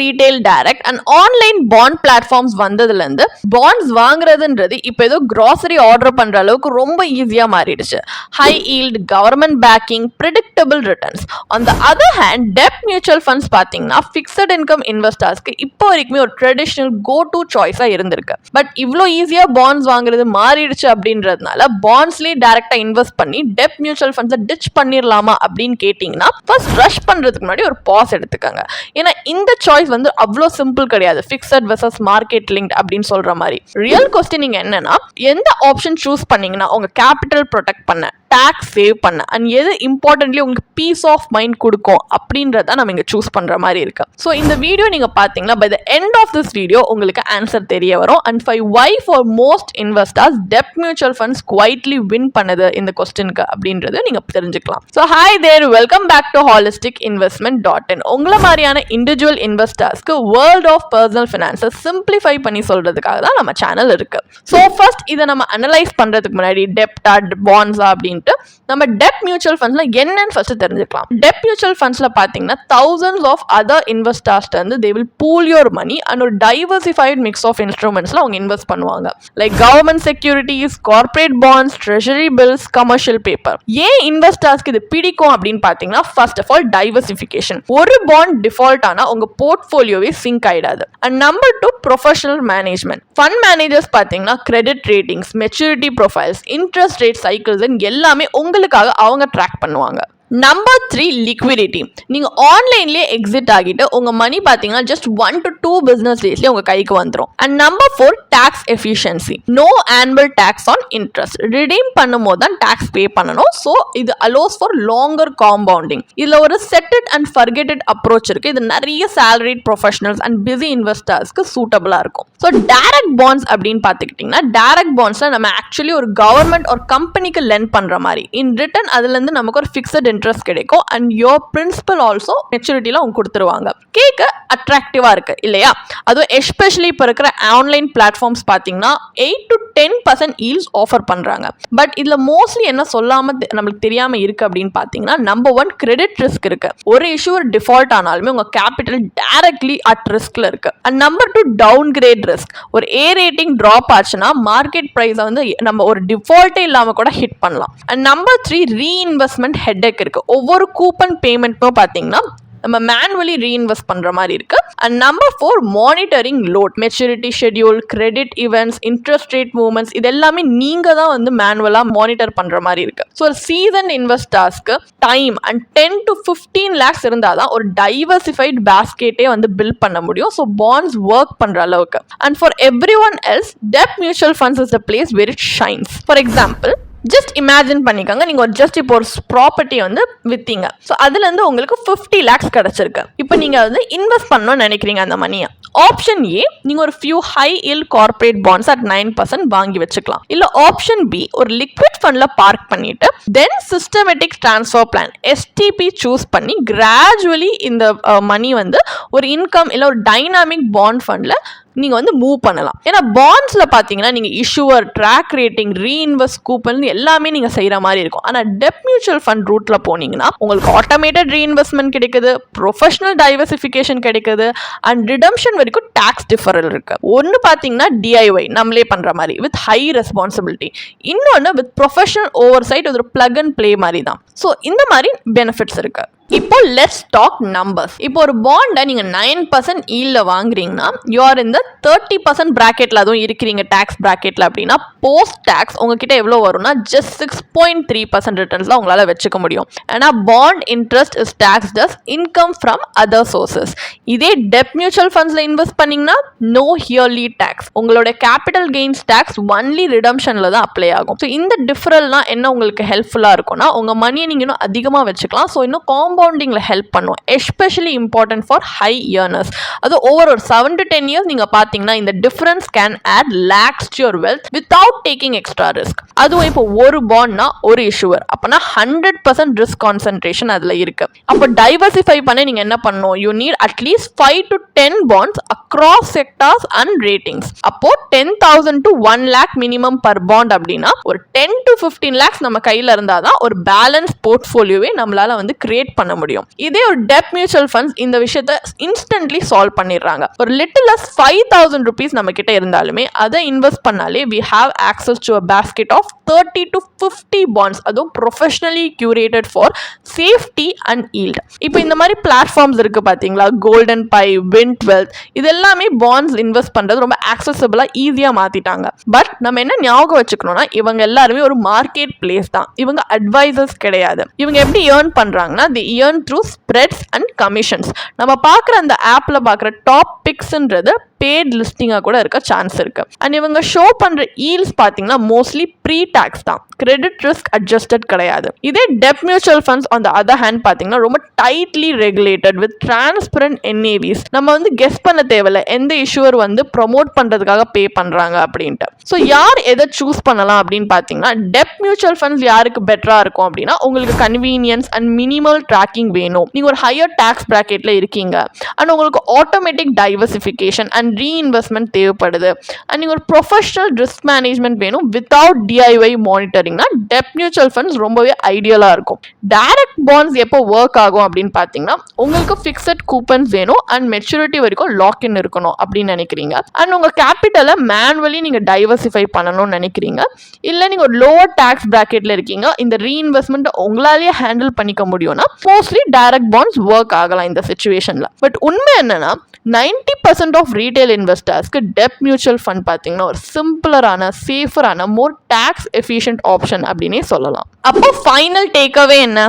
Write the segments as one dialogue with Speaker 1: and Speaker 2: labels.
Speaker 1: Retail direct and online bond platforms வந்ததுலேருந்து bonds வாங்குறதுன்றது இப்போ ஏதோ கிராசரி ஆர்டர் பண்ணுற அளவுக்கு ரொம்ப ஈஸியாக மாறிடுச்சு. High yield government backing predictable returns on the other hand debt mutual funds பார்த்தீங்கன்னா ஃபிக்ஸட் இன்கம் இன்வெஸ்டர்ஸ்க்கு இப்போ வரைக்குமே ஒரு ட்ரெடிஷ்னல் கோ டு சாய்ஸாக இருந்திருக்கு. பட் இவ்வளோ ஈஸியாக பாண்ட்ஸ் வாங்குறது மாறிடுச்சு அப்படின்றதுனால பாண்ட்ஸ்லேயே டேரெக்டாக இன்வெஸ்ட் பண்ணி டெப் மியூச்சுவல் ஃபண்ட்ஸை டிச் பண்ணிடலாமா அப்படின்னு கேட்டிங்கன்னா ஃபர்ஸ்ட் ரஷ் பண்ணுறதுக்கு முன்னாடி ஒரு பாஸ் எடுத்துக்கோங்க. ஏன்னா இந்த சாய்ஸ் வந்து அவ்வளோ சிம்பிள் கிடையாது. ஃபிக்ஸட் வெர்சஸ் மார்க்கெட் லிங்க் அப்படின்னு சொல்கிற மாதிரி. ரியல் கொஸ்டின் நீங்கள் என்னன்னா எந்த ஆப்ஷன் சூஸ் பண்ணீங்கன்னா உங்கள் கேபிட்டல் ப்ரொடெக்ட் பண்ண டேக்ஸ் சேவ் பண்ண அண்ட் எது இம்பார்ட்டன்ட்லி உங்களுக்கு பீஸ் ஆஃப் மைண்ட் கொடுக்கும் அப்படின்றத நம்ம இங்கே சூஸ் பண்ணுற மாதிரி இருக்கு. ஸோ இந்த வீடியோ நீங்கள் பார்த்தீங்கன்னா by the end of this video உங்களுக்கு ஆன்சர் தெரிய வரும். And five why for most investors debt mutual funds quietly win பண்ணுது இந்த கொஸ்டினுக்கு அப்படின்றது நீங்கள் தெரிஞ்சுக்கலாம். So hi there welcome back to holistic investment dot in உங்களை மாதிரியான இண்டிவிஜுவல் இன்வெஸ்ட் இன்வெஸ்டர்ஸ்க்கு வேர்ல்ட் ஆஃப் பர்சனல் ஃபினான்ஸை சிம்பிளிஃபை பண்ணி சொல்றதுக்காக தான் நம்ம சேனல் இருக்கு. ஸோ ஃபர்ஸ்ட் இதை நம்ம அனலைஸ் பண்ணுறதுக்கு முன்னாடி டெப்டா பாண்ட்ஸா அப்படின்ட்டு நம்ம டெப் மியூச்சுவல் ஃபண்ட்ஸ்ல என்னன்னு ஃபர்ஸ்ட் தெரிஞ்சுக்கலாம். டெப் மியூச்சுவல் ஃபண்ட்ஸ்ல பார்த்தீங்கன்னா தௌசண்ட்ஸ் ஆஃப் அதர் இன்வெஸ்டர்ஸ் வந்து they will pool your money and ஒரு டைவர்சிஃபைட் மிக்ஸ் ஆஃப் இன்ஸ்ட்ருமெண்ட்ஸ்ல அவங்க இன்வெஸ்ட் பண்ணுவாங்க. Like government securities corporate bonds treasury bills commercial paper ஏன் இன்வெஸ்டர்ஸ்க்கு இது பிடிக்கும் அப்படின்னு பார்த்தீங்கன்னா ஃபர்ஸ்ட் ஆஃப் ஆல் டைவர்சிஃபிகேஷன் ஒரு பாண்ட் டிஃபால்ட் ஆனால் உங்க போர்ட்ஃபோலியோவே sink ஆயிடாது. And number two professional management fund managers பார்த்தீங்கன்னா credit ratings maturity profiles interest rate cycles எல்லாமே உங்களுக்காக அவங்க ட்ராக் பண்ணுவாங்க. நம்பர் த்ரீ லிக்விடிட்டி நீங்கள் ஆன்லைன்லேயே எக்ஸிட் ஆகிட்டு உங்கள் மணி பார்த்தீங்கன்னா just one to two business டேஸ்லேயே உங்கள் கைக்கு வந்துடும் and number four tax efficiency no annual tax on interest redeem பண்ணும்போது தான் டேக்ஸ் பே பண்ணணும். ஸோ இது அலோஸ் ஃபார் லாங்கர் காம்பவுண்டிங் இதில் ஒரு செட்டட் அண்ட் ஃபர்கெட்டட் அப்ரோச் இருக்குது இது நிறைய சேலரிட் ப்ரொஃபஷனல்ஸ் அண்ட் பிஸி இன்வெஸ்டர்ஸ்க்கு சூட்டபிளாக இருக்கும். ஸோ டேரக்ட் பாண்ட்ஸ் அப்படின்னு பார்த்துக்கிட்டிங்கன்னா டேரக்ட் பாண்ட்ஸில் நம்ம ஆக்சுவலி ஒரு கவர்மெண்ட் ஒரு கம்பெனிக்கு லென் பண்ணுற மாதிரி. இன் ரிட்டன் அதுலேருந்து நமக்கு ஒரு ஃபிக்ஸட் இன்ட்ரெஸ்ட் கிடைக்கும். அண்ட் யோர் பிரின்சிபல் ஆல்சோ மெச்சூரிட்டியில் அவங்க கொடுத்துருவாங்க. கேட்க அட்ராக்டிவாக இருக்குது இல்லையா? அதுவும் எஸ்பெஷலி இப்போ இருக்கிற ஆன்லைன் பிளாட்ஃபார்ம்ஸ் பார்த்தீங்கன்னா eight to ten percent yields offer பண்ணுறாங்க பட் இதில் மோஸ்ட்லி என்ன சொல்லாமல் நம்மளுக்கு தெரியாமல் இருக்குது அப்படின்னு பார்த்தீங்கன்னா நம்பர் ஒன் கிரெடிட் ரிஸ்க் இருக்குது ஒரு இஷ்யூ ஒரு டிஃபால்ட் ஆனாலுமே உங்கள் கேபிட்டல் டேரக்ட்லி அட் ரிஸ்கில் இருக்குது and number two downgrade risk ஒரு ஏ ரேட்டிங் ட்ராப் ஆச்சுன்னா மார்க்கெட் ப்ரைஸை வந்து நம்ம ஒரு டிஃபால்ட்டே இல்லாமல் கூட ஹிட் பண்ணலாம். And number three reinvestment headache இருக்கு. ஒவ்வொரு கூப்பன் பேமெண்ட்டும் பார்த்தீங்கன்னா நம்ம மேனுவலி ரீஇன்வெஸ்ட் பண்ணுற மாதிரி இருக்கு. And number four monitoring load maturity schedule credit events interest rate movements இது எல்லாமே நீங்கள் தான் வந்து மேனுவலாக மானிட்டர் பண்ணுற மாதிரி இருக்கு. ஸோ ஒரு season இன்வெஸ்டர்ஸ்க்கு time and ten to fifteen lakhs இருந்தால் தான் ஒரு டைவர்சிஃபைட் பேஸ்கெட்டே வந்து பில்ட் பண்ண முடியும். ஸோ பாண்ட்ஸ் ஒர்க் பண்ணுற அளவுக்கு. And for everyone else debt mutual funds is the place very shines for example just imagine பண்ணிக்கோங்க. நீங்கள் ஒரு ஜஸ்ட் இப்போ ஒரு ப்ராப்பர்ட்டி வந்து விற்றீங்க ஸோ அதுலேருந்து உங்களுக்கு ஃபிஃப்டி லேக்ஸ் கிடச்சிருக்கு. இப்போ நீங்கள் வந்து இன்வெஸ்ட் பண்ணணும்னு நினைக்கிறீங்க அந்த மணியை ஆப்ஷன் ஏ நீங்கள் ஒரு few high yield corporate bonds at nine percent வாங்கி வச்சுக்கலாம். இல்லை ஆப்ஷன் பி ஒரு லிக்விட் ஃபண்டில் பார்க் பண்ணிட்டு then systematic transfer plan STP choose பண்ணி கிராஜுவலி இந்த uh, மணி வந்து ஒரு இன்கம் இல்லை ஒரு டைனாமிக் பாண்ட் ஃபண்டில் நீங்கள் வந்து மூவ் பண்ணலாம். ஏன்னா பாண்ட்ஸில் பார்த்தீங்கன்னா நீங்கள் issuer track rating reinvest coupon எல்லாமே நீங்கள் செய்கிற மாதிரி இருக்கும். ஆனால் டெப் மியூச்சுவல் ஃபண்ட் ரூட்டில் போனீங்கன்னா உங்களுக்கு ஆட்டோமேட்டட் ரீஇன்வெஸ்ட்மெண்ட் கிடைக்குது ப்ரொஃபஷனல் டைவர்சிஃபிகேஷன் கிடைக்குது அண்ட் ரிடம்ஷன் வரைக்கும் டேக்ஸ் டிஃபரல் இருக்குது ஒன்று பார்த்தீங்கன்னா டிஐஒய் நம்மளே பண்ணுற மாதிரி வித் ஹை ரெஸ்பான்சிபிலிட்டி இன்னொன்று வித் ப்ரொஃபஷனல் ஓவர் சைட் ஒரு ப்ளக் அண்ட் ப்ளே மாதிரி தான். ஸோ இந்த மாதிரி பெனிஃபிட்ஸ் இருக்குது இப்போ லெட்ஸ் டாக் நம்பர்ஸ் இப்போ ஒரு பாண்டை நீங்கள் நைன் பர்சன்ட் ஈல்ல வாங்குறீங்கன்னா யூஆர் இந்த தேர்ட்டி பர்சன்ட் ப்ராக்கெட்டில் அதுவும் இருக்கிறீங்க டேக்ஸ் ப்ராக்கெட்டில் அப்படின்னா போஸ்ட் டேக்ஸ் உங்ககிட்ட எவ்வளோ வரும்னா just six point three percent ரிட்டர்ன்ஸில் உங்களால் வச்சுக்க முடியும். ஏன்னா bond interest is taxed as income from other sources இதே டெப் மியூச்சுவல் ஃபண்ட்ஸில் இன்வெஸ்ட் பண்ணிங்கன்னா நோ ஹியர்லி டேக்ஸ் உங்களோட கேபிட்டல் கெயின்ஸ் டேக்ஸ் ஒன்லி ரிடம்ஷனில் தான் அப்ளை ஆகும். ஸோ இந்த டிஃபரல்னால் என்ன உங்களுக்கு ஹெல்ப்ஃபுல்லாக இருக்கும்னா உங்கள் மணியை நீங்கள் இன்னும் அதிகமாக வச்சுக்கலாம். ஸோ இன்னும் காம் காம்பவுண்டிங்கில் ஹெல்ப் பண்ணும். Especially important for high earners அது ஓவர் ஒரு செவன் டு டென் இயர்ஸ் நீங்கள் பார்த்தீங்கன்னா இந்த difference can add lakhs to your wealth without taking extra risk அதுவும் இப்போ ஒரு பாண்ட்னா ஒரு இஷ்யூவர் அப்போனா ஹண்ட்ரட் பர்சன்ட் ரிஸ்க் கான்சன்ட்ரேஷன் அதில் இருக்கு. அப்போ டைவர்சிஃபை பண்ண நீங்கள் என்ன பண்ணணும்? You need at least five to ten bonds across sectors and ratings அப்போ ten thousand to one lakh minimum per bond அப்படின்னா ஒரு டென் டு ஃபிஃப்டீன் லேக்ஸ் நம்ம கையில் இருந்தால் தான் ஒரு பேலன்ஸ் போர்ட்ஃபோலியோவே நம்மளால வந்து கிரியேட் பண்ண பண்ண முடியும். இதே ஒரு டெப் மியூச்சுவல் ஃபண்ட்ஸ் இந்த விஷயத்த இன்ஸ்டன்ட்லி சால்வ் பண்ணிடுறாங்க. ஒரு லிட்டில் ஃபைவ் தௌசண்ட் ருபீஸ் நம்ம கிட்ட இருந்தாலுமே அதை இன்வெஸ்ட் பண்ணாலே we have access to a basket of thirty to fifty bonds அதுவும் professionally curated for safety and yield இப்போ இந்த மாதிரி பிளாட்ஃபார்ம்ஸ் இருக்கு பார்த்தீங்களா கோல்டன் பை வின் டுவெல்த் இது எல்லாமே பாண்ட்ஸ் இன்வெஸ்ட் பண்ணுறது ரொம்ப ஆக்சசபிளாக ஈஸியாக மாற்றிட்டாங்க பட் நம்ம என்ன ஞாபகம் வச்சுக்கணும்னா இவங்க எல்லாருமே ஒரு மார்க்கெட் பிளேஸ் தான். இவங்க அட்வைசர்ஸ் கிடையாது. இவங்க எப்படி ஏர்ன் பண்ணுறாங்கன்னா they earn through spreads and commissions நம்ம பார்க்குற அந்த ஆப்பில் பார்க்குற டாப் பிக்ஸ்ன்றது பேட் லிஸ்டிங்காக கூட இருக்க சான்ஸ் இருக்குது அண்ட் இவங்க ஷோ பண்ணுற ஈல்ஸ் பார்த்தீங்கன்னா மோஸ்ட்லி ப்ரீ டேக்ஸ் தான். கிரெடிட் ரிஸ்க் அட்ஜஸ்டட் கிடையாது. இதே debt mutual funds on the other hand பார்த்தீங்கன்னா ரொம்ப tightly regulated with transparent NAVs நம்ம வந்து கெஸ் பண்ண தேவையில்ல. எந்த இஷ்யூவர் வந்து ப்ரொமோட் பண்ணுறதுக்காக பே பண்ணுறாங்க அப்படின்ட்டு. ஸோ யார் எதை சூஸ் பண்ணலாம் அப்படின்னு பார்த்தீங்கன்னா டெப் மியூச்சுவல் ஃபண்ட்ஸ் யாருக்கு பெட்டராக இருக்கும் அப்படின்னா உங்களுக்கு கன்வீனியன்ஸ் அண்ட் மினிமல் ட்ராக்கிங் வேணும். நீங்கள் ஒரு ஹையர் டேக்ஸ் ப்ராக்கெட்டில் இருக்கீங்க. அண்ட் உங்களுக்கு ஆட்டோமேட்டிக் டைவர்சிஃபிகேஷன் அண்ட் ரீஇன்வெஸ்ட்மெண்ட் தேவைப்படுது. அண்ட் நீங்கள் ஒரு ப்ரொஃபஷனல் ரிஸ்க் மேனேஜ்மெண்ட் வேணும் வித்தவுட் டிஐஒய் மானிட்டரிங்னா டெப் மியூச்சுவல் ஃபண்ட்ஸ் ரொம்பவே ஐடியலாக இருக்கும். டைரக்ட் பாண்ட்ஸ் எப்போ ஒர்க் ஆகும் அப்படின்னு பார்த்தீங்கன்னா உங்களுக்கு ஃபிக்ஸட் கூப்பன்ஸ் வேணும் அண்ட் மெச்சூரிட்டி வரைக்கும் லாக்இன் இருக்கணும் அப்படின்னு நினைக்கிறீங்க. அண்ட் உங்கள் கேபிட்டலை மேனுவலி நீங்கள் டைவர்சிஃபை பண்ணணும்னு நினைக்கிறீங்க. இல்லை நீங்கள் ஒரு லோவர் டேக்ஸ் ப்ராக்கெட்டில் இருக்கீங்க இந்த ரீஇன்வெஸ்ட்மெண்ட் உங்களாலேயே ஹேண்டில் பண்ணிக்க முடியும்னா மோஸ்ட்லி டைரக்ட் பாண்ட்ஸ் ஒர்க் ஆகலாம் இந்த சுச்சுவேஷனில் பட் உண்மை என்னென்னா நைன்டி பர்சன்ட் ஆஃப் ரீட்டைல் இன்வெஸ்டர்ஸ்க்கு டெப் மியூச்சுவல் ஃபண்ட் பார்த்தீங்கன்னா ஒரு சிம்பிளரான சேஃபரான மோர் டேக்ஸ் எஃபிஷியன்ட் ஆப்ஷன் அப்படின்னே சொல்லலாம். அப்போ ஃபைனல் டேக்அவே என்ன?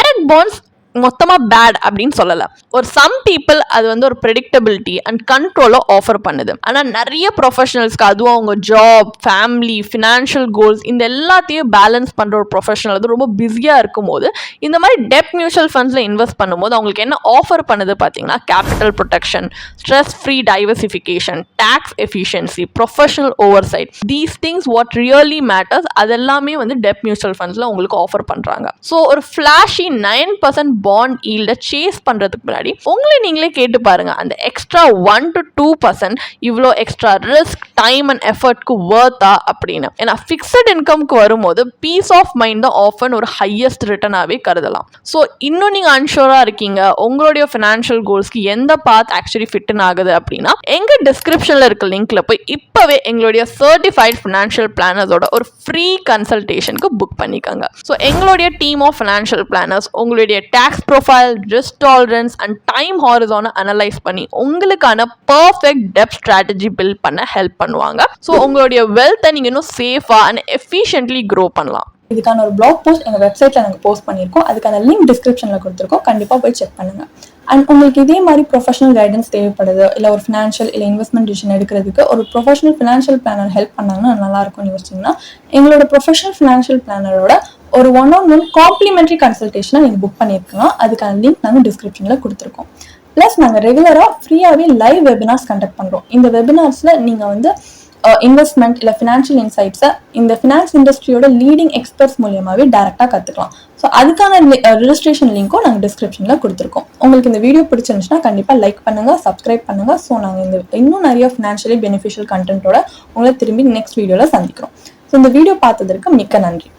Speaker 1: டைரக்ட் பாண்ட்ஸ் மொத்தமாக பேட் அப்படின்னு சொல்லலை. ஒரு சம் பீப்புள் அது வந்து ஒரு ப்ரெடிக்டபிலிட்டி அண்ட் கண்ட்ரோலை ஆஃபர் பண்ணுது. ஆனால் நிறைய ப்ரொஃபஷனல்ஸ்க்கு அதுவும் அவங்க ஜாப் ஃபேமிலி ஃபினான்ஷியல் கோல்ஸ் இந்த எல்லாத்தையும் பேலன்ஸ் பண்ணுற ஒரு ப்ரொஃபஷனல் அது ரொம்ப பிஸியாக இருக்கும்போது இந்த மாதிரி டெப் மியூச்சுவல் ஃபண்ட்ஸில் இன்வெஸ்ட் பண்ணும்போது அவங்களுக்கு என்ன ஆஃபர் பண்ணுது பார்த்தீங்கன்னா capital protection stress free diversification tax efficiency professional oversight these things what really matters அதெல்லாமே வந்து டெப் மியூச்சுவல் ஃபண்ட்ஸில் உங்களுக்கு ஆஃபர் பண்ணுறாங்க ஸோ ஒரு ஃப்ளாஷி நைன் பர்சன்ட் பாண்ட் ஈல்டை சேஸ் பண்ணுறதுக்கு முன்னாடி உங்களை நீங்களே கேட்டு பாருங்கள் அந்த extra one to two percent இவ்வளோ எக்ஸ்ட்ரா ரிஸ்க் டைம் அண்ட் எஃபர்ட்க்கு ஒர்த்தா அப்படின்னு. ஏன்னா ஃபிக்ஸட் இன்கம்க்கு வரும்போது பீஸ் ஆஃப் மைண்ட் தான் ஆஃபன் ஒரு ஹையஸ்ட் ரிட்டர்னாகவே கருதலாம். ஸோ இன்னும் நீங்கள் அன்ஷூராக இருக்கீங்க உங்களுடைய ஃபினான்ஷியல் கோல்ஸ்க்கு எந்த பாத் ஆக்சுவலி ஃபிட்டன் ஆகுது அப்படின்னா எங்கள் டிஸ்கிரிப்ஷனில் இருக்க லிங்க்ல போய் இப்போவே எங்களுடைய சர்டிஃபைட் ஃபினான்ஷியல் பிளானர்ஸோட ஒரு ஃப்ரீ கன்சல்டேஷனுக்கு புக் பண்ணிக்கோங்க. ஸோ எங்களுடைய டீம் ஆஃப் ஃபினான்ஷியல் பிளானர்ஸ் உங்களுடைய tax profile risk tolerance and time ஹாரிசானை analyse பண்ணி உங்களுக்கான பர்ஃபெக்ட் டெப் ஸ்ட்ராட்டஜி பில்ட் பண்ண ஹெல்ப் பண்ணுவாங்க. ஸோ உங்களுடைய வெல்த்தை நீங்கள் இன்னும் சேஃபாக அண்ட் எஃபிஷியன்ட்லி க்ரோ பண்ணலாம்.
Speaker 2: இதுக்கான ஒரு பிளாக் போஸ்ட் எங்கள் வெப்சைட்டில் நாங்கள் போஸ்ட் பண்ணியிருக்கோம். அதுக்கான லிங்க் டிஸ்கிரிப்ஷனில் கொடுத்துருக்கோம். கண்டிப்பாக போய் செக் பண்ணுங்கள் அண்ட் உங்களுக்கு இதே மாதிரி ப்ரொஃபஷனல் கைடன்ஸ் தேவைப்படுது இல்லை ஒரு ஃபினான்ஷியல் இல்லை இன்வெஸ்ட்மெண்ட் டிசிஷன் எடுக்கிறதுக்கு ஒரு ப்ரொஃபஷனல் ஃபினான்ஷியல் பிளானர் ஹெல்ப் பண்ணாங்கன்னா நல்லாயிருக்கும்னு யோசிச்சிங்கன்னா எங்களோட ப்ரொஃபஷனல் ஃபினான்ஷியல் பிளானரோட ஒரு ஒன் ஆன் ஒன் காம்ப்ளிமெண்ட்ரி கன்சல்டேஷனாக நீங்கள் புக் பண்ணியிருக்கலாம். அதுக்கான லிங்க் நாங்கள் டிஸ்கிரிப்ஷனில் கொடுத்துருக்கோம். ப்ளஸ் நாங்கள் ரெகுலராக ஃப்ரீயாகவே லைவ் வெபினார்ஸ் கண்டக்ட் பண்ணுறோம் இந்த வெபினார்ஸில் நீங்கள் வந்து இன்வெஸ்ட்மெண்ட் இல்லை ஃபினான்ஷியல் இன்சைட்ஸை இந்த ஃபினான்ஸ் இண்டஸ்ட்ரியோட லீடிங் எக்ஸ்பர்ட்ஸ் மூலியமாகவே டேரெக்டாக கற்றுக்கலாம் ஸோ அதுக்கான ரிஜிஸ்ட்ரேஷன் லிங்க்கும் நாங்கள் டிஸ்கிரிப்ஷனில் கொடுத்துருக்கோம். உங்களுக்கு இந்த வீடியோ பிடிச்சிருந்துச்சுன்னா கண்டிப்பாக லைக் பண்ணுங்கள் சப்ஸ்கிரைப் பண்ணுங்கள் ஸோ நாங்கள் இந்த இன்னும் நிறைய ஃபினான்ஷியலி பெனிஃபிஷியல் கண்டென்ட்டோட உங்களை திரும்பி நெக்ஸ்ட் வீடியோவில் சந்திக்கிறோம். ஸோ இந்த வீடியோ பார்த்ததற்கு மிக்க நன்றி.